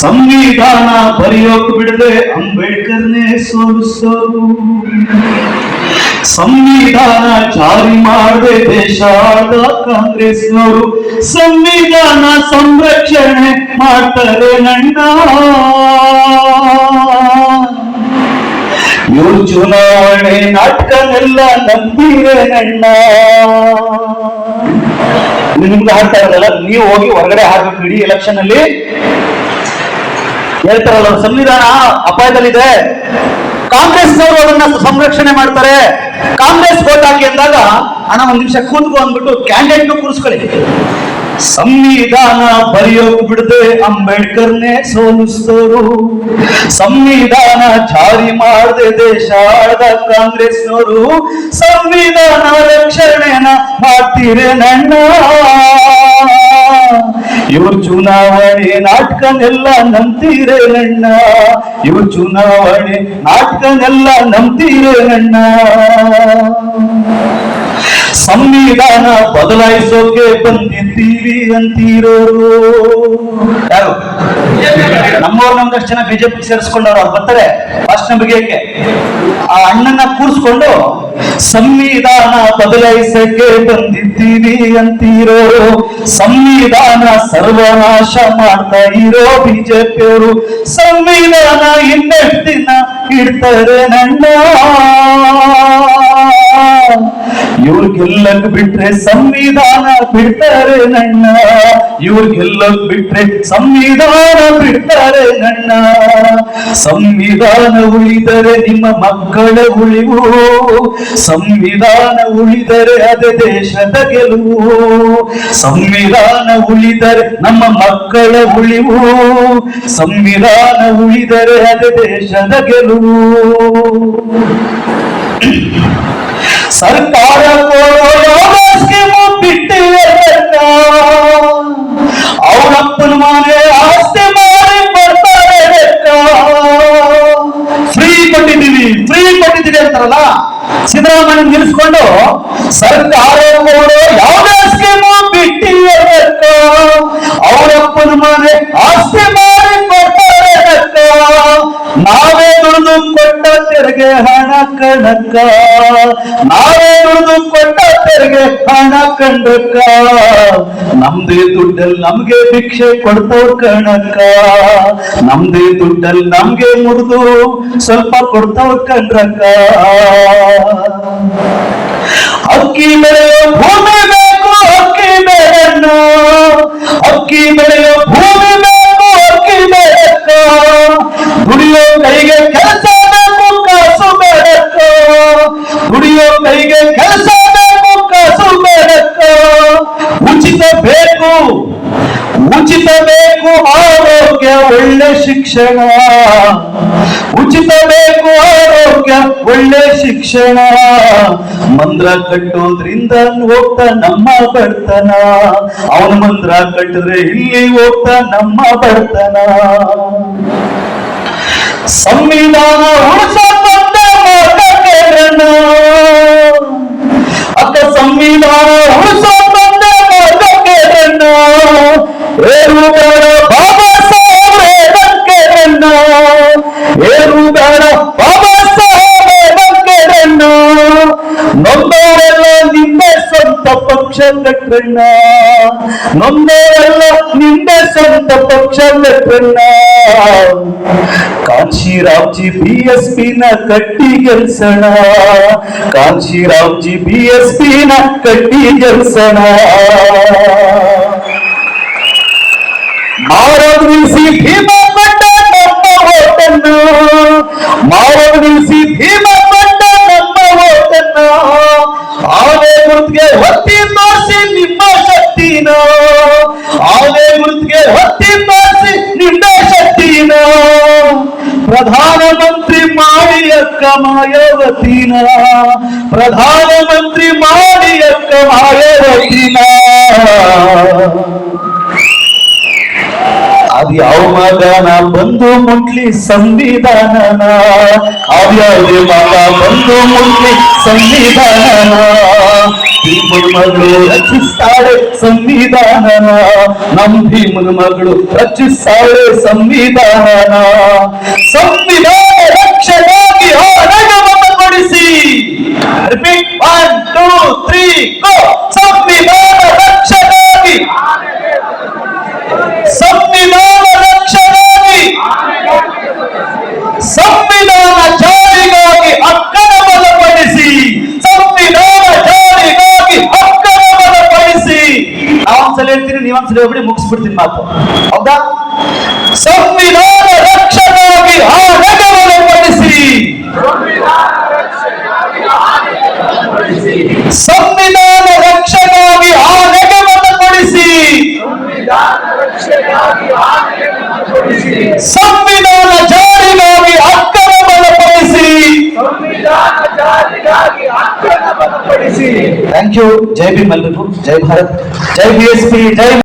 ಸಂವಿಧಾನ ಬರೆಯೋಕ್ ಬಿಡದೆ ಅಂಬೇಡ್ಕರ್ನೇ ಸೋಲಿಸೋರು ಸಂವಿಧಾನ ಜಾರಿ ಮಾಡದೆ ದೇಶ ಕಾಂಗ್ರೆಸ್ ಕಾಂಗ್ರೆಸ್ನವರು. ಸಂವಿಧಾನ ಸಂರಕ್ಷಣೆ ಮಾಡ್ತಾರೆ ನಂಡ ಇವ್ರು ಚುನಾವಣೆ ನಾಟಕನೆಲ್ಲ ನಂಬಿರೆ ನಣ್ಣ. ನಿಮ್ಗೆ ಹಾಡ್ತಾ ಇರೋದಲ್ಲ, ನೀವು ಹೋಗಿ ಹೊರಗಡೆ ಹಾಕ್ಬೇಕು. ಇಡೀ ಎಲೆಕ್ಷನ್ ಅಲ್ಲಿ ಹೇಳ್ತಾರಲ್ಲ ಸಂವಿಧಾನ ಅಪಾಯದಲ್ಲಿದೆ. ಕಾಂಗ್ರೆಸ್ ಅವರು ಅದನ್ನ ಸಂರಕ್ಷಣೆ ಮಾಡ್ತಾರೆ. ಕಾಂಗ್ರೆಸ್ ವೋಟ್ ಹಾಕಿ ಅಂದಾಗ ಹಣ ಒಂದ್ ನಿಮಿಷ ಕೂತ್ಕೊ ಅಂದ್ಬಿಟ್ಟು ಕ್ಯಾಂಡಿಡೇಟ್ ಕೂರಿಸ್ಕೊಳ್ಳಿ. ಸಂವಿಧಾನ ಬರೆಯೋಕ್ ಬಿಡದೆ ಅಂಬೇಡ್ಕರ್ನೇ ಸೋಲಿಸ್ತೋರು ಸಂವಿಧಾನ ಜಾರಿ ಮಾಡದೆ ದೇಶ ಆಳದ ಕಾಂಗ್ರೆಸ್ನವರು ಸಂವಿಧಾನ ರಕ್ಷಣೆನ ನನ್ನ. ಇವ್ರ ಚುನಾವಣೆ ನಾಟಕನೆಲ್ಲ ನಂಬ್ತೀರೆ ನನ್ನ. ಇವ್ರ ಚುನಾವಣೆ ನಾಟಕನೆಲ್ಲ ನಂಬ್ತೀರೆ ಸಂವಿಧಾನ ಬದಲಾಯಿಸೋಕೆ ಬಂದಿದ್ದೀವಿ ಅಂತೀರೋರು. ಯಾರು? ನಮ್ಮವ್ರು ನಮ್ದಷ್ಟು ಜನ ಬಿಜೆಪಿ ಸೇರಿಸ್ಕೊಂಡವ್ರು, ಅವ್ರು ಬರ್ತಾರೆ. ನಂಬಿಕೆಗೆ ಆ ಅಣ್ಣನ ಕೂರಿಸ್ಕೊಂಡು ಸಂವಿಧಾನ ಬದಲಾಯಿಸಕ್ಕೆ ಬಂದಿದ್ದೀವಿ ಅಂತೀರೋರು. ಸಂವಿಧಾನ ಸರ್ವನಾಶ ಮಾಡ್ತಾ ಇರೋ ಬಿಜೆಪಿಯವರು. ಸಂವಿಧಾನ ಇನ್ನೆಷ್ಟು ದಿನ ಇಡ್ತಾರೆ ನನ್ನ ಇವ್ರು ಬಿಟ್ರೆ ಸಂವಿಧಾನ ಬಿಡ್ತಾರೆ ನನ್ನ. ಇವ್ರು ಬಿಟ್ರೆ ಸಂವಿಧಾನ ಬಿಡ್ತಾರೆ ನನ್ನ. ಸಂವಿಧಾನ ಉಳಿದರೆ ನಿಮ್ಮ ಮಕ್ಕಳ ಉಳಿವು. ಸಂವಿಧಾನ ಉಳಿದರೆ ಅದೇ ದೇಶದ ಗೆಲುವು ಸಂವಿಧಾನ ಉಳಿದರೆ ನಮ್ಮ ಮಕ್ಕಳ ಉಳಿವು. ಸಂವಿಧಾನ ಉಳಿದರೆ ಅದೇ ದೇಶದ ಗೆಲುವು ಸರ್ಕಾರ ಸ್ಕೀಮು ಬಿಟ್ಟಿಲ್ಲ ಅವನಪ್ಪನ ಮನೆ ಆಸ್ತಿ ಮಾಡಿ ಬರ್ತಾರೆ ಫ್ರೀ ಕೊಟ್ಟಿದ್ದೀವಿ ಫ್ರೀ ಕೊಟ್ಟಿದ್ದೀವಿ ಅಂತಾರಲ್ಲ? ಸಿದ್ದರಾಮಯ್ಯ ನಿಲ್ಲಿಸ್ಕೊಂಡು ಸರ್ಕಾರ ಯಾವುದೇ ಸ್ಕೀಮು ಬಿಟ್ಟಿಲ್ಲ ಅವರಪ್ಪನ ಮನೆ ಆಸ್ತಿ ಮಾಡಿ ಬರ್ತಾರೆ ನಾವೇ ದುಡಿದು ಕೊಟ್ಟ ತೆರಿಗೆ ಹಣ ಕಣಕ್ಕ. ನಾವೇ ದುಡಿದು ಕೊಟ್ಟ ತೆರಿಗೆ ಹಣ ಕಂಡಕ್ಕ. ನಮ್ದೇ ದುಡ್ಡಲ್ಲಿ ನಮ್ಗೆ ಭಿಕ್ಷೆ ಕೊಡ್ತೋ ಕಣಕ್ಕ. ನಮ್ದೇ ದುಡ್ಡಲ್ಲಿ ನಮ್ಗೆ ಮುರಿದು ಸ್ವಲ್ಪ ಕೊಡ್ತೋ ಕಂಡ್ರಕ್ಕ. ಅಕ್ಕಿ ಬೆಳೆಯೋ ಭೂಮಿ ಬೇಕು, ಅಕ್ಕಿ ಬೆಳೆಯನ್ನ ಅಕ್ಕಿ ಬೆಳೆಯೋ ಭೂಮಿ ಬೇಕು, ಅಕ್ಕಿ ಬೆಳೆಯಕ್ಕ. ದುಡಿಯೋ ಕೈಗೆ ದುಡಿಯೋ ಕೈಗೆ ಕೆಲಸ ಬೇಕು, ಕಸು ಬೇಕು. ಉಚಿತ ಬೇಕು. ಉಚಿತ ಬೇಕು, ಆರೋಗ್ಯ, ಒಳ್ಳೆ ಶಿಕ್ಷಣ. ಉಚಿತ ಬೇಕು, ಆರೋಗ್ಯ, ಒಳ್ಳೆ ಶಿಕ್ಷಣ. ಮಂದ್ರ ಕಟ್ಟೋದ್ರಿಂದ ಹೋಗ್ತಾ ನಮ್ಮ ಬರ್ತನ ಅವನ ಮಂದ್ರ ಕಟ್ಟಿದ್ರೆ ಇಲ್ಲಿ ಹೋಗ್ತಾ ನಮ್ಮ ಬರ್ತನ ಸಂವಿಧಾನ ಉಳಿಸ ಬಂದ ಮಾತಕ್ಕೆ ಪಕ್ಷ ಕಟ್ಟಣ್ಣ ನೊಂದವರೆಲ್ಲ ನಿಂಬೆ ಸ್ವಂತ ಪಕ್ಷ ಕಟ್ಟಣ್ಣ ಕಾಂಶಿರಾವ್ಜಿ ಬಿ ಎಸ್ ಪಿ ನ ಕಟ್ಟಿ ಗೆಲ್ಸಣ. ಕಾಂಶಿರಾವ್ಜಿ ಬಿ ಎಸ್ ಪಿ ನ ಕಟ್ಟಿ ಗೆಲ್ಸಣ. ಮಾರೋದು ನಿಲ್ಸಿ ಭೀಮ ಪಟ್ಟ ನಮ್ಮ ಓಟನ್ನು ಮಾರೋದು ನಿಲ್ಸಿ ಭೀಮ ಪಟ್ಟ ನಮ್ಮ ಓಟನ್ನು ಗುರುತಿಗೆ ಹೊತ್ತಿ ತೋರಿಸಿ ನಿಮ್ಮ ಶಕ್ತಿನ? ಆಲೆ ಗುರುತಿಗೆ ಹೊತ್ತಿ ತೋರಿಸಿ ನಿಮ್ಮ ಶಕ್ತಿನ? ಪ್ರಧಾನಮಂತ್ರಿ ಮಾಡಿ ಅಕ್ಕ ಮಾಯವತಿನ ಪ್ರಧಾನಮಂತ್ರಿ ಮಾಡಿ ಅಕ್ಕ ಮಾಯಾವತಿನ ಅದು ಯಾವ ಮಗನ ಬಂದು ಮುಟ್ಲಿ ಸಂವಿಧಾನನ? ಅವ್ಯಾವುದೇ ಮಗ ಬಂದು ಮುಟ್ಲಿ ಸಂವಿಧಾನನ? ಭೀಮನ ಮಗಳು ರಚಿಸ್ತಾಳೆ ಸಂವಿಧಾನನ. ನಮ್ ಭೀಮನ ಮಗಳು ರಚಿಸ್ತಾಳೆ ಸಂವಿಧಾನನ. ಸಂವಿಧಾನ ರಕ್ಷಣೆಯಾಗಿ ಕೊಡಿಸಿ. Repeat one two three go ಸಂವಿಧಾನ ರಕ್ಷಣೆಯಾಗಿ ಸಂವಿಧಾನ ರಕ್ಷಣೆಯಾಗಿ ಸಂವಿಧಾನ ಜಾರಿಗಾಗಿ ಹಕ್ಕನ್ನು ಬಲಪಡಿಸಿ ಸಂವಿಧಾನ ಜಾರಿಗಾಗಿ ಹಕ್ಕನ್ನು ಬಲಪಡಿಸಿ ನಾವೊಂದ್ಸಲ ಹೇಳ್ತೀನಿ ನೀವೊಂದ್ಸಲ ಹೇಳ್ಬಿಡಿ, ಮುಗಿಸ್ಬಿಡ್ತೀನಿ ಮಾತು. ಹೌದಾ? ಸಂವಿಧಾನ ರಕ್ಷಣೆಯಾಗಿ ಆಡಳಿತವನ್ನು ಬಲಪಡಿಸಿ ಸಂವಿಧಾನ ರಕ್ಷಣೆಯಾಗಿ ಆಡಳಿತವನ್ನು ಬಲಪಡಿಸಿ ಸಂವಿಧಾನ ಥ್ಯಾಂಕ್ ಯು ಜೈ ಭೀಮ್ ಎಲ್ರಿಗೂ ಜೈ ಭಾರತ್ ಜೈ ಬಿ ಎಸ್ ಪಿ ಜೈ